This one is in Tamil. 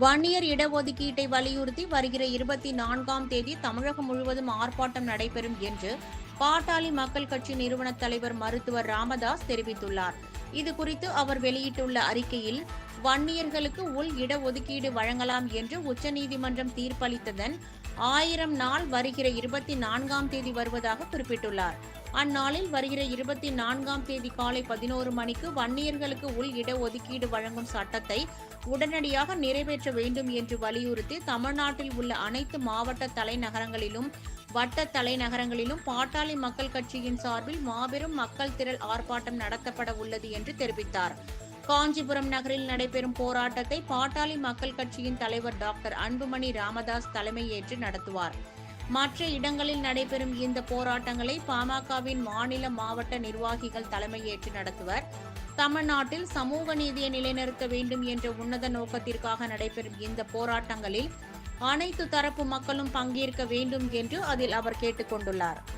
வன்னியர் இடஒதுக்கீட்டை வலியுறுத்தி வருகிற இருபத்தி நான்காம் தேதி தமிழகம் முழுவதும் ஆர்ப்பாட்டம் நடைபெறும் என்று பாட்டாளி மக்கள் கட்சி நிறுவன தலைவர் மருத்துவர் ராமதாஸ் தெரிவித்துள்ளார். இது குறித்து அவர் வெளியிட்டுள்ள அறிக்கையில் வன்னியர்களுக்கு உள் இடஒதுக்கீடு வழங்கலாம் என்று உச்சநீதிமன்றம் தீர்ப்பளித்ததன் ஆயிரம் நாள் வருகிற இருபத்தி நான்காம் தேதி வருவதாக குறிப்பிட்டுள்ளார். அந்நாளில் வருகிற இருபத்தி நான்காம் தேதி காலை பதினோரு மணிக்கு வன்னியர்களுக்கு உள் இடஒதுக்கீடு வழங்கும் சட்டத்தை உடனடியாக நிறைவேற்ற வேண்டும் என்று வலியுறுத்தி தமிழ்நாட்டில் உள்ள அனைத்து மாவட்ட தலைநகரங்களிலும் வட்ட தலைநகரங்களிலும் பாட்டாளி மக்கள் கட்சியின் சார்பில் மாபெரும் மக்கள் திரள் ஆர்ப்பாட்டம் நடத்தப்பட உள்ளது என்று தெரிவித்தார். காஞ்சிபுரம் நகரில் நடைபெறும் போராட்டத்தை பாட்டாளி மக்கள் கட்சியின் தலைவர் டாக்டர் அன்புமணி ராமதாஸ் தலைமையேற்று நடத்துவார். மற்ற இடங்களில் நடைபெறும் இந்த போராட்டங்களை பாமகவின் மாநில மாவட்ட நிர்வாகிகள் தலைமையேற்று நடத்துவர். தமிழ்நாட்டில் சமூக நீதியை நிலைநிறுத்த வேண்டும் என்ற உன்னத நோக்கத்திற்காக நடைபெறும் இந்த போராட்டங்களில் அனைத்து தரப்பு மக்களும் பங்கேற்க வேண்டும் என்று அதில் அவர் கேட்டுக்கொண்டுள்ளார்.